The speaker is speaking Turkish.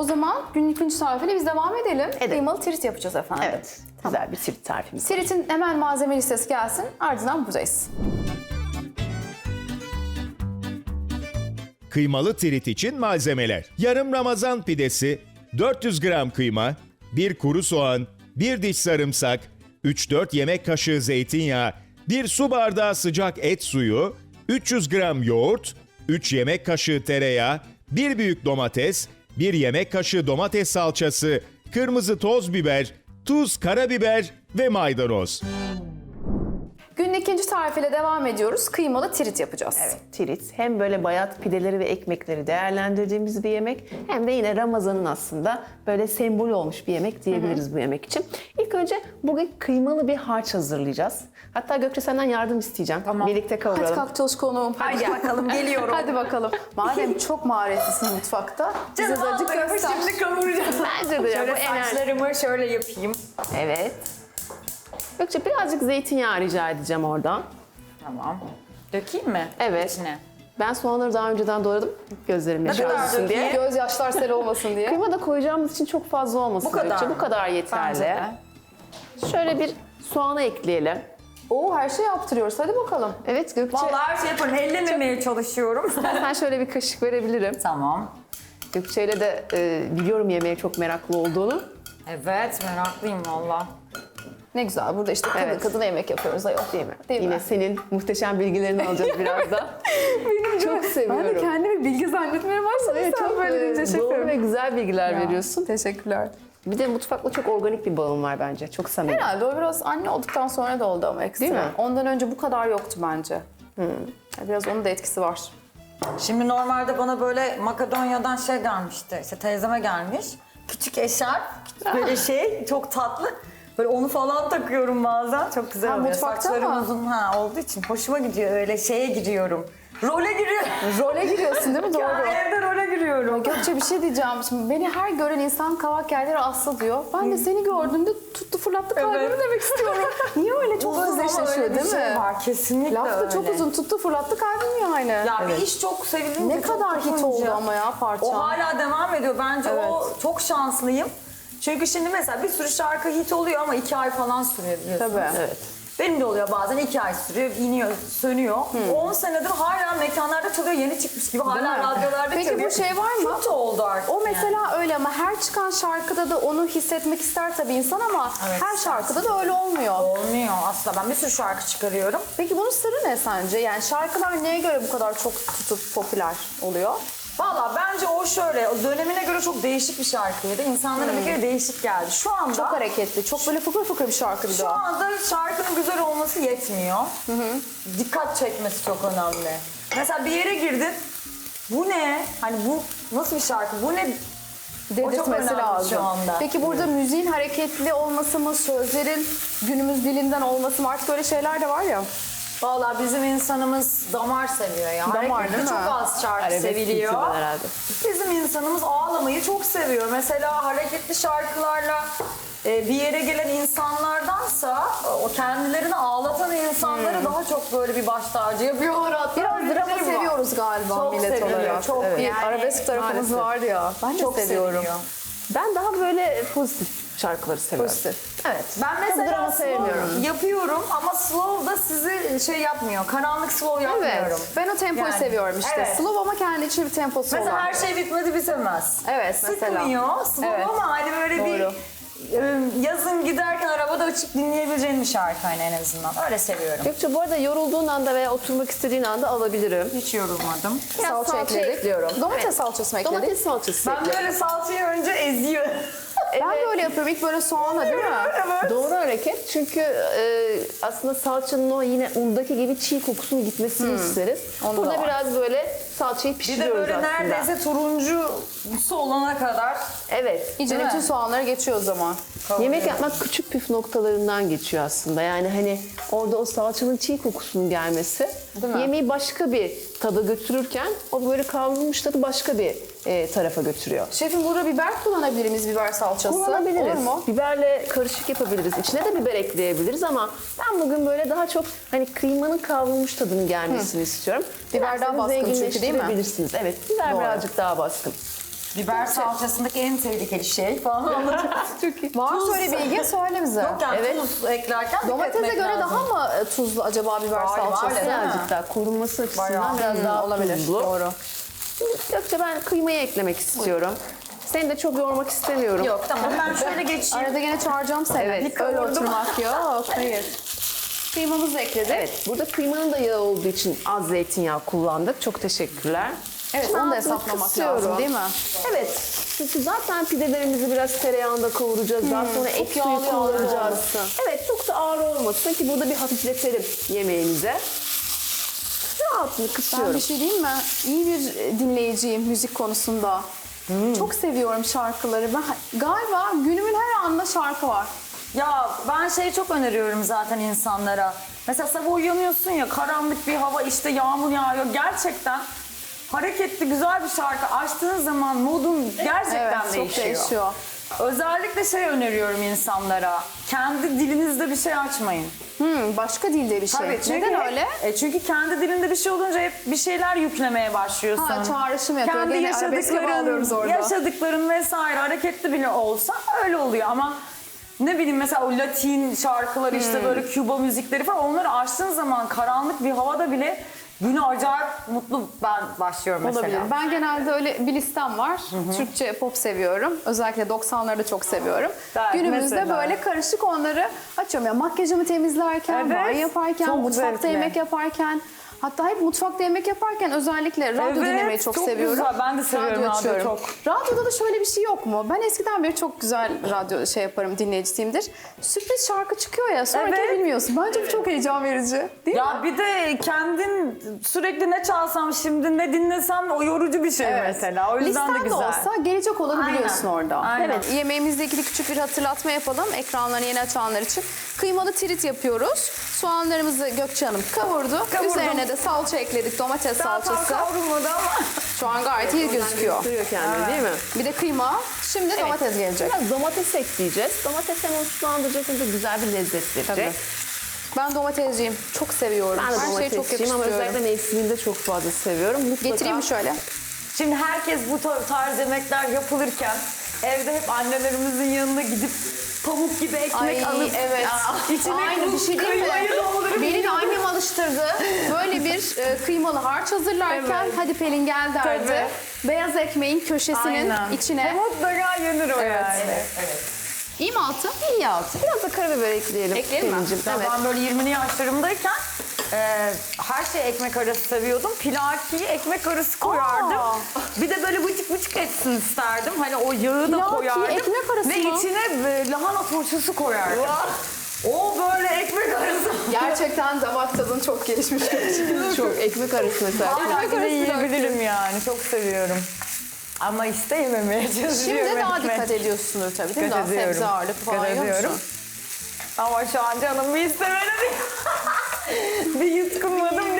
O zaman günün ikinci tarifiyle biz devam edelim. Edelim. Kıymalı tirit yapacağız efendim. Evet. Güzel bir tirit tarifimiz. var. Tiritin hemen malzeme listesi gelsin. Ardından buradayız. Kıymalı tirit için malzemeler. Yarım ramazan pidesi, 400 gram kıyma, 1 kuru soğan, 1 diş sarımsak, 3-4 yemek kaşığı zeytinyağı, 1 su bardağı sıcak et suyu, 300 gram yoğurt, 3 yemek kaşığı tereyağı, 1 büyük domates, 1 yemek kaşığı domates salçası, kırmızı toz biber, tuz, karabiber ve maydanoz. İkinci tarifiyle devam ediyoruz. Kıymalı tirit yapacağız. Evet, tirit. Hem böyle bayat pideleri ve ekmekleri değerlendirdiğimiz bir yemek hem de yine Ramazan'ın aslında böyle sembol olmuş bir yemek diyebiliriz bu yemek için. İlk önce bugün kıymalı bir harç hazırlayacağız. Hatta Gökçe senden yardım isteyeceğim. Tamam. Birlikte Hadi kavuralım. kalk çalış konuğum. Hadi bakalım geliyorum. Hadi bakalım. Madem çok maharetlisin mutfakta, Canım almıyorum, göster. şimdi kavuracağım. Bence de ya, Şöyle bu enerji. saçlarımı şöyle yapayım. Evet. Gökçe birazcık zeytinyağı rica edeceğim oradan. Tamam. Dökeyim mi? Evet. İçine. Ben soğanları daha önceden doğradım. Gözlerim kadar yaşarmasın diye. dökeyim? Göz yaşlar sel olmasın diye. Kıyma da koyacağımız için çok fazla olmasın Bu kadar Gökçe. Bu kadar yeterli. Şöyle bir soğanı ekleyelim. Oo her şeyi yaptırıyoruz. Hadi bakalım. Evet Gökçe. Vallahi her şey yaparım. Ellememeye çalışıyorum. Ben şöyle bir kaşık verebilirim. tamam. Gökçe'yle de e, biliyorum yemeğe çok meraklı olduğunu. Evet meraklıyım valla. Ne güzel. Burada işte kadın Evet. kadına yemek yapıyoruz ayol. Değil mi? Değil Yine mi? senin muhteşem bilgilerini alacağız birazdan. çok seviyorum. Ben de kendimi bilgi zannetmeye başladım. Evet, Sen çok böyle e, deyince doğru şefim. ve güzel bilgiler Ya, veriyorsun. Teşekkürler. Bir de mutfakla çok organik bir bağım var bence. Çok samimi. Herhalde o biraz anne olduktan sonra da oldu ama ekstra. Değil mi? Ondan önce bu kadar yoktu bence. Ya Biraz onun da etkisi var. Şimdi normalde bana böyle Makedonya'dan şey gelmişti. İşte teyzeme gelmiş. Küçük eşarp, küçük böyle şey, çok tatlı. Böyle onu falan takıyorum bazen. Çok güzel Ha, oluyor. mutfakta Saçlarım mı? uzun ha, olduğu için hoşuma gidiyor. Öyle şeye giriyorum. Role giriyorum. Role giriyorsun değil mi? Doğru. Ya, evde role giriyorum. Gökçe bir şey diyeceğim. Şimdi beni her gören insan kavak yerleri aslı diyor. Ben de seni gördüğümde tuttu fırlattı kalbimi Evet. demek istiyorum. Niye öyle çok Uzun özdeşleşiyor değil mi? şey var. Kesinlikle Laf da öyle. çok uzun tuttu fırlattı kalbim yani. Ya bir iş çok sevilince ne kadar hit oldu ama ya parça. O hala devam ediyor. Bence Evet. o çok şanslıyım. Çünkü şimdi mesela bir sürü şarkı hit oluyor ama iki ay falan sürüyor biliyorsunuz. Tabii. Evet. Benim de oluyor bazen iki ay sürüyor, iniyor, sönüyor. 10 senedir hala mekanlarda çalıyor, yeni çıkmış gibi. Hala mi? radyolarda Peki çalıyor. bu şey var mı? Kötü oldu artık. O mesela öyle ama her çıkan şarkıda da onu hissetmek ister tabii insan ama Evet. her şarkıda da öyle olmuyor. Olmuyor asla. Ben bir sürü şarkı çıkarıyorum. Peki bunun sırrı ne sence? Yani şarkılar neye göre bu kadar çok tutup popüler oluyor? Valla bence o şöyle, o dönemine göre çok değişik bir şarkıydı. İnsanlara bir kere değişik geldi. Şu anda Çok hareketli, çok böyle fıkır fıkır bir şarkı bir de Şu anda şarkının güzel olması yetmiyor. Dikkat çekmesi çok önemli. Mesela bir yere girdin. Bu ne? Hani bu nasıl bir şarkı? Bu ne? Dedirtmesi önemli lazım. şu anda. Peki burada müziğin hareketli olması mı, sözlerin günümüz dilinden olması mı? Artık öyle şeyler de var ya. Valla bizim insanımız damar seviyor ya. Damar Hareketli değil mi? çok az şarkı Arabesk seviliyor. herhalde. Bizim insanımız ağlamayı çok seviyor. Mesela hareketli şarkılarla e, bir yere gelen insanlardansa o kendilerini ağlatan insanları daha çok böyle bir baş tacı yapıyorlar. Hatta Biraz öyle drama var. seviyoruz galiba Çok millet seviliyor, olarak. çok. Evet. Yani arabesk tarafımız maalesef. var ya. Ben de Çok seviyorum. seviliyor. Ben daha böyle pozitif şarkıları seviyorum. Pozitif. Evet. Ben mesela drama slow sevmiyorum. yapıyorum ama slow da sizi şey yapmıyor. Karanlık slow yapmıyorum. Evet. Ben o tempoyu Yani, seviyorum işte. evet. Slow ama kendi içinde bir temposu Mesela olan. her şey bitmedi bitemez. Evet, mesela. Sıkmıyor slow Evet. ama hani böyle Doğru. bir e, yazın giderken arabada açıp dinleyebileceğin bir şarkı hani en azından. Öyle seviyorum. Gökçe bu arada yorulduğun anda veya oturmak istediğin anda alabilirim. Hiç yorulmadım. Biraz salça, salça ekledik. ekliyorum. Domates Evet. salçası mı ekledik? Domates salçası Ben böyle salçayı önce eziyorum. Ben de öyle yapıyorum. İlk böyle soğanla değil mi? evet. Doğru hareket çünkü e, aslında salçanın o yine undaki gibi çiğ kokusunun gitmesini isteriz. Onda Burada da var. biraz böyle salçayı Bir pişiriyoruz de böyle aslında. neredeyse turuncusu olana kadar Evet. İyice Değil mi? bütün soğanları geçiyor o zaman. Yemek yapmak küçük püf noktalarından geçiyor aslında. Yani hani orada o salçanın çiğ kokusunun gelmesi Değil mi? yemeği başka bir tada götürürken o böyle kavrulmuş tadı başka bir e, tarafa götürüyor. Şefim burada biber kullanabilir miyiz biber salçası? Kullanabiliriz. Olur mu? Biberle karışık yapabiliriz. İçine de biber ekleyebiliriz ama ben bugün böyle daha çok hani kıymanın kavrulmuş tadının gelmesini istiyorum. Biber daha Dilerseniz baskın çünkü, değil mi? Evet, biber Doğru. birazcık daha baskın. Biber salçasındaki en tehlikeli şey falan anlatıyor. İyi. Var söyle bilgi söyle bize. Yok yani Evet. tuz eklerken Domatese göre lazım. daha mı e, tuzlu acaba biber var, salçası? değil mi? Birazcık daha korunması açısından Bayağı. biraz daha olabilir. tuzlu. Doğru. Şimdi Gökçe ben kıymayı eklemek istiyorum. Seni de çok yormak istemiyorum. Yok tamam ben şöyle geçeyim. Arada gene çağıracağım seni. Evet. Öyle oturmak yok. Hayır. Kıymamızı ekledik. Evet, burada kıymanın da yağı olduğu için az zeytinyağı kullandık. Çok teşekkürler. Evet, Şimdi onu da altını hesaplamak kısıyorum. lazım değil mi? Evet. Çünkü zaten pidelerimizi biraz tereyağında kavuracağız. Daha sonra et suyu yağlı yağlı kullanacağız. olmasın. Evet, çok da ağır olmasın ki burada bir hafifletelim yemeğimize. Altını Ben kısıyorum. bir şey diyeyim mi? İyi bir e, dinleyiciyim müzik konusunda. Hmm. Çok seviyorum şarkıları. Ben galiba günümün her anında şarkı var. Ya ben şeyi çok öneriyorum zaten insanlara. Mesela sabah uyanıyorsun ya karanlık bir hava işte yağmur yağıyor. Gerçekten hareketli güzel bir şarkı açtığın zaman modun gerçekten evet, değişiyor. çok değişiyor. Özellikle şey öneriyorum insanlara. Kendi dilinizde bir şey açmayın. Hmm, başka dilde bir şey. Tabii, çünkü, Neden öyle? E, çünkü kendi dilinde bir şey olunca hep bir şeyler yüklemeye başlıyorsun. Ha, çağrışım yapıyor. Kendi Gene arabeske bağlıyoruz orada. yaşadıkların, yaşadıkların vesaire hareketli bile olsa öyle oluyor ama ne bileyim mesela o Latin şarkılar Hmm. işte böyle Küba müzikleri falan onları açtığın zaman karanlık bir havada bile güne acayip mutlu ben başlıyorum mesela. Olabilir. Ben genelde öyle bir listem var. Türkçe pop seviyorum. Özellikle 90'ları da çok seviyorum. Evet, Günümüzde mesela. böyle karışık onları açıyorum. Ya makyajımı temizlerken, Evet, banyo yaparken, çok mutfakta zevkli. yemek yaparken Hatta hep mutfakta yemek yaparken özellikle radyo Evet, dinlemeyi çok, çok seviyorum. güzel. Ben de seviyorum radyo açıyorum. çok. Radyoda da şöyle bir şey yok mu? Ben eskiden beri çok güzel radyo şey yaparım, dinleyicisiyimdir. Sürpriz şarkı çıkıyor ya, sonraki Evet. bilmiyorsun. Bence bu çok heyecan verici. Değil mi? Ya bir de kendin sürekli ne çalsam şimdi ne dinlesem o yorucu bir şey mesela. O yüzden Listem de güzel. olsa gelecek olanı Aynen. biliyorsun orada. Aynen. Evet yemeğimizle ilgili küçük bir hatırlatma yapalım. Ekranlarını yeni açanlar için. Kıymalı trit yapıyoruz. Soğanlarımızı Gökçe Hanım kavurdu. Kavurdum. Üzerine de salça ekledik. Domates Daha tam salçası. kavrulmadı ama. Şu an gayet iyi gözüküyor. Gösteriyor kendini değil mi? Bir de kıyma. Şimdi domates gelecek. Biraz domates ekleyeceğiz. Domates hem sulandıracak hem de güzel bir lezzet verecek. Tabii. Ben domatesciyim. Çok seviyorum. Ben de Her şeyi çok domatesçiyim ama yakıştırıyorum. özellikle mevsiminde çok fazla seviyorum. Mutlaka Getireyim mi şöyle? Şimdi herkes bu tar- tarz yemekler yapılırken evde hep annelerimizin yanına gidip pamuk gibi ekmek Ay alıp evet. içine Aynı bir şey değil mi? kıymayı doldurup Benim annem alıştırdı. Böyle bir e, kıymalı harç hazırlarken Evet. hadi Pelin gel derdi. Beyaz ekmeğin köşesinin Aynen. içine. mutlaka yenir o Evet. yani. İyi mi altı? iyi altı. Biraz da karabiber ekleyelim. Ekleyelim mi? Pelincim. Ya Evet. Ben böyle 20'li yaşlarımdayken e, her şey ekmek arası seviyordum. Pilakiyi ekmek arası koyardım. Aa. Bir de böyle bıçık bıçık etsin isterdim. Hani o yağı da Pilakiyi koyardım. ekmek arası Ve mı? içine e, lahana turşusu koyardım. O böyle ekmek arası. Gerçekten damak tadın çok gelişmiş. Çok ekmek arası mesela. Ekmek arası yiyebilirim yani. Çok seviyorum. Ama işte yememeye çalışıyorum. Şimdi daha ekmek. dikkat ediyorsunuz tabii değil mi? Dikkat Daha ediyorum. sebze ağırlık falan Dikkat yok ediyorum. musun? Ama şu an canım bir istemedi. Bir yutkunmadım değil, mi? yani.